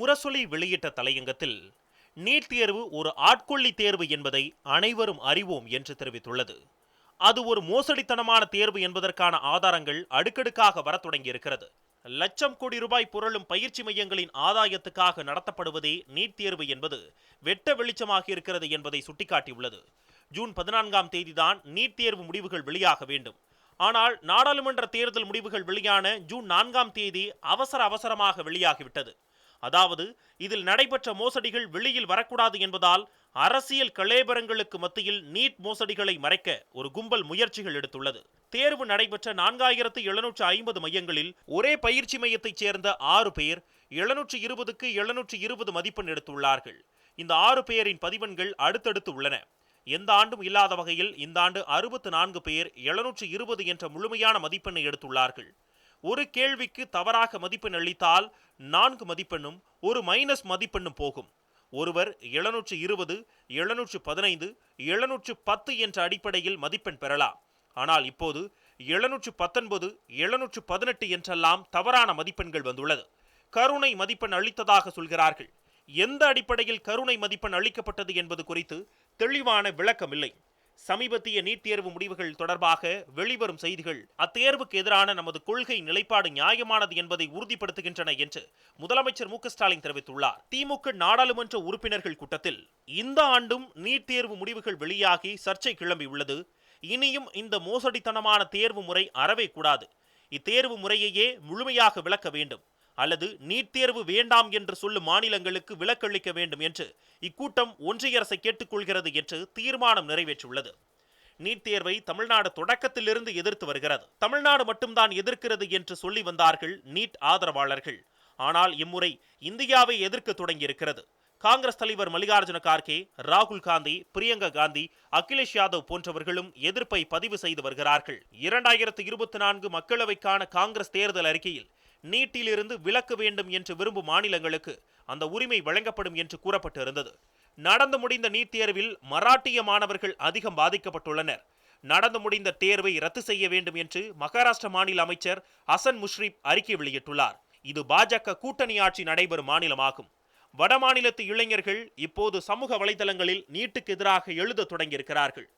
முரசொலி வெளியிட்ட தலையங்கத்தில் நீட் தேர்வு ஒரு ஆட்கொள்ளி தேர்வு என்பதை அனைவரும் அறிவோம் என்று தெரிவித்துள்ளது. அது ஒரு மோசடித்தனமான தேர்வு என்பதற்கான ஆதாரங்கள் அடுக்கடுக்காக வரத் தொடங்கியிருக்கிறது. லட்சம் கோடி ரூபாய் புரளும் பயிற்சி மையங்களின் ஆதாயத்துக்காக நடத்தப்படுவதே நீட் தேர்வு என்பது வெட்ட வெளிச்சமாக இருக்கிறது என்பதை சுட்டிக்காட்டியுள்ளது. ஜூன் பதினான்காம் தேதிதான் நீட் தேர்வு முடிவுகள் வெளியாக வேண்டும். ஆனால் நாடாளுமன்ற தேர்தல் முடிவுகள் வெளியான ஜூன் நான்காம் தேதி அவசர அவசரமாக வெளியாகிவிட்டது. அதாவது இதில் நடைபெற்ற மோசடிகள் வெளியில் வரக்கூடாது என்பதால் அரசியல் கலேபரங்களுக்கு மத்தியில் நீட் மோசடிகளை மறைக்க ஒரு கும்பல் முயற்சிகள் எடுத்துள்ளது. தேர்வு நடைபெற்ற நான்காயிரத்து எழுநூற்று ஐம்பது மையங்களில் ஒரே பயிற்சி மையத்தைச் சேர்ந்த ஆறு பேர் எழுநூற்று இருபதுக்கு எழுநூற்று இருபது மதிப்பெண் எடுத்துள்ளார்கள். இந்த ஆறு பேரின் பதிவெண்கள் அடுத்தடுத்து உள்ளன. எந்த ஆண்டும் இல்லாத வகையில் இந்த ஆண்டு அறுபத்து நான்கு பேர் எழுநூற்று இருபது என்ற முழுமையான மதிப்பெண்ணை எடுத்துள்ளார்கள். ஒரு கேள்விக்கு தவறாக மதிப்பெண் அளித்தால் நான்கு மதிப்பெண்ணும் ஒரு மைனஸ் மதிப்பெண்ணும் போகும். ஒருவர் எழுநூற்று இருபது எழுநூற்று பதினைந்து எழுநூற்று பத்து என்ற அடிப்படையில் மதிப்பெண் பெறலாம். ஆனால் இப்போது எழுநூற்று பத்தொன்பது எழுநூற்று பதினெட்டு என்றெல்லாம் தவறான மதிப்பெண்கள் வந்துள்ளது. கருணை மதிப்பெண் அளித்ததாக சொல்கிறார்கள். எந்த அடிப்படையில் கருணை மதிப்பெண் அளிக்கப்பட்டது என்பது குறித்து தெளிவான விளக்கம் இல்லை சமீபத்திய நீட் தேர்வு முடிவுகள் தொடர்பாக வெளிவரும் செய்திகள் அத்தேர்வுக்கு எதிரான நமது கொள்கை நிலைப்பாடு நியாயமானது என்பதை உறுதிப்படுத்துகின்றன என்று முதலமைச்சர் மு ஸ்டாலின் தெரிவித்துள்ளார். திமுக நாடாளுமன்ற உறுப்பினர்கள் கூட்டத்தில் இந்த ஆண்டும் நீட் தேர்வு முடிவுகள் வெளியாகி சர்ச்சை கிளம்பியுள்ளது இனியும் இந்த மோசடித்தனமான தேர்வு முறை அறவே கூடாது. இத்தேர்வு முறையையே முழுமையாக விளக்க வேண்டும். அல்லது நீட் தேர்வு வேண்டாம் என்று சொல்லும் மாநிலங்களுக்கு விலக்களிக்க வேண்டும் என்று இக்கூட்டம் ஒன்றிய அரசை கேட்டுக்கொள்கிறது என்று தீர்மானம் நிறைவேற்றியுள்ளது. நீட் தேர்வை தமிழ்நாடு தொடக்கத்திலிருந்து எதிர்த்து வருகிறது. தமிழ்நாடு மட்டும்தான் எதிர்க்கிறது என்று சொல்லி வந்தார்கள் நீட் ஆதரவாளர்கள். ஆனால் இம்முறை இந்தியாவை எதிர்க்க தொடங்கியிருக்கிறது. காங்கிரஸ் தலைவர் மல்லிகார்ஜுன கார்கே ராகுல் காந்தி பிரியங்கா காந்தி அகிலேஷ் யாதவ் போன்றவர்களும் எதிர்ப்பை பதிவு செய்து வருகிறார்கள். இரண்டாயிரத்து இருபத்தி நான்கு மக்களவைக்கான காங்கிரஸ் தேர்தல் அறிக்கையில் நீட்டிலிருந்து விலக்க வேண்டும் என்று விரும்பும் மாநிலங்களுக்கு அந்த உரிமை வழங்கப்படும் என்று கூறப்பட்டிருந்தது. நடந்து முடிந்த நீட் தேர்வில் மராட்டிய மாணவர்கள் அதிகம் பாதிக்கப்பட்டுள்ளனர். நடந்து முடிந்த தேர்வை ரத்து செய்ய வேண்டும் என்று மகாராஷ்டிர மாநில அமைச்சர் ஹசன் முஷ்ரிப் அறிக்கை வெளியிட்டுள்ளார். இது பாஜக கூட்டணி ஆட்சி நடைபெறும் மாநிலமாகும். வட மாநிலத்து இளைஞர்கள் இப்போது சமூக வலைதளங்களில் நீட்டுக்கு எதிராக எழுத தொடங்கியிருக்கிறார்கள்.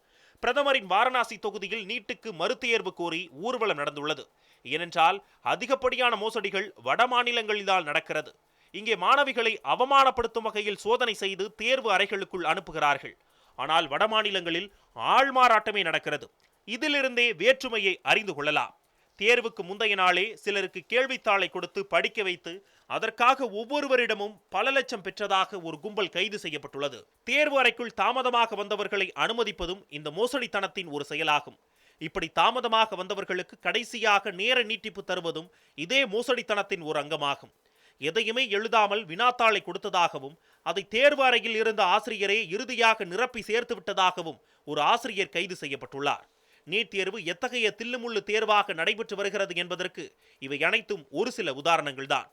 பிரதமரின் வாரணாசி தொகுதியில் நீட்டுக்கு மறுதேர்வு கோரி ஊர்வலம் நடந்துள்ளது. ஏனென்றால் அதிகப்படியான மோசடிகள் வட மாநிலங்களில்தான் நடக்கிறது. இங்கே மாணவிகளை அவமானப்படுத்தும் வகையில் சோதனை செய்து தேர்வு அறைகளுக்குள் அனுப்புகிறார்கள். ஆனால் வட மாநிலங்களில் ஆள்மாறாட்டமே நடக்கிறது. இதிலிருந்தே வேற்றுமையை அறிந்து கொள்ளலாம். தேர்வுக்கு முந்தைய நாளே சிலருக்கு கேள்வித்தாளை கொடுத்து படிக்க வைத்து அதற்காக ஒவ்வொருவரிடமும் பல லட்சம் பெற்றதாக ஒரு கும்பல் கைது செய்யப்பட்டுள்ளது. தேர்வு அறைக்குள் தாமதமாக வந்தவர்களை அனுமதிப்பதும் இந்த மோசடித்தனத்தின் ஒரு செயலாகும். இப்படி தாமதமாக வந்தவர்களுக்கு கடைசியாக நேர நீட்டிப்பு தருவதும் இதே மோசடித்தனத்தின் ஒரு அங்கமாகும். எதையுமே எழுதாமல் வினாத்தாளை கொடுத்ததாகவும் அதை தேர்வு அறையில் இருந்த ஆசிரியரே இறுதியாக நிரப்பி சேர்த்து விட்டதாகவும் ஒரு ஆசிரியர் கைது செய்யப்பட்டுள்ளார். நீட் தேர்வு எத்தகைய தில்லுமுள்ளு தேர்வாக நடைபெற்று வருகிறது என்பதற்கு இவை அனைத்தும் ஒரு சில உதாரணங்கள்தான்.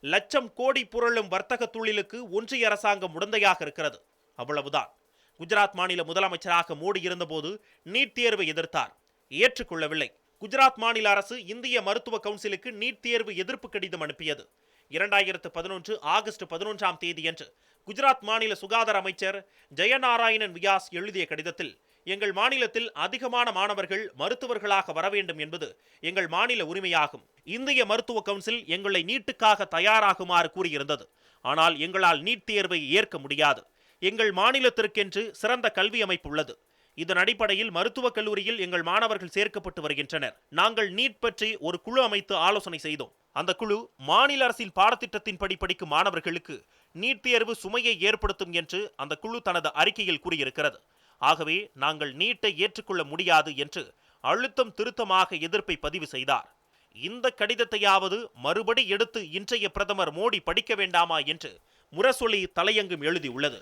லட்சம் கோடி புரளும் வர்த்தக தொழிலுக்கு ஒன்றிய அரசாங்கம் உடந்தையாக இருக்கிறது. அவ்வளவுதான். குஜராத் மாநில முதலமைச்சராக மோடி இருந்தபோது நீட் தேர்வை எதிர்த்தார். ஏற்றுக்கொள்ளவில்லை. குஜராத் மாநில அரசு இந்திய மருத்துவ கவுன்சிலுக்கு நீட் தேர்வு எதிர்ப்பு கடிதம் அனுப்பியது. இரண்டாயிரத்து பதினொன்று ஆகஸ்ட் பதினொன்றாம் தேதியன்று குஜராத் மாநில சுகாதார அமைச்சர் ஜெயநாராயணன் வியாஸ் எழுதிய கடிதத்தில் எங்கள் மாநிலத்தில் அதிகமான மாணவர்கள் மருத்துவர்களாக வர வேண்டும் என்பது எங்கள் மாநில உரிமையாகும். இந்திய மருத்துவ கவுன்சில் எங்களை நீட்டுக்காக தயாராகுமாறு கூறியிருந்தது. ஆனால் எங்களால் நீட் தேர்வை ஏற்க முடியாது. எங்கள் மாநிலத்திற்கென்று சிறந்த கல்வி அமைப்பு உள்ளது. இதன் அடிப்படையில் மருத்துவக் கல்லூரியில் எங்கள் மாணவர்கள் சேர்க்கப்பட்டு வருகின்றனர். நாங்கள் நீட் பற்றி ஒரு குழு அமைத்து ஆலோசனை செய்தோம். அந்த குழு மாநில அரசின் பாடத்திட்டத்தின்படி படிக்கும் மாணவர்களுக்கு நீட் தேர்வு சுமையை ஏற்படுத்தும் என்று அந்த குழு தனது அறிக்கையில் கூறியிருக்கிறது. ஆகவே நாங்கள் நீட்டை ஏற்றுக்கொள்ள முடியாது என்று அழுத்தம் திருத்தமாக எதிர்ப்பை பதிவு செய்தார். இந்த கடிதத்தையாவது மறுபடி எடுத்து இன்றைய பிரதமர் மோடி படிக்க வேண்டாமா என்று முரசொலி தலையங்கும் எழுதியுள்ளது.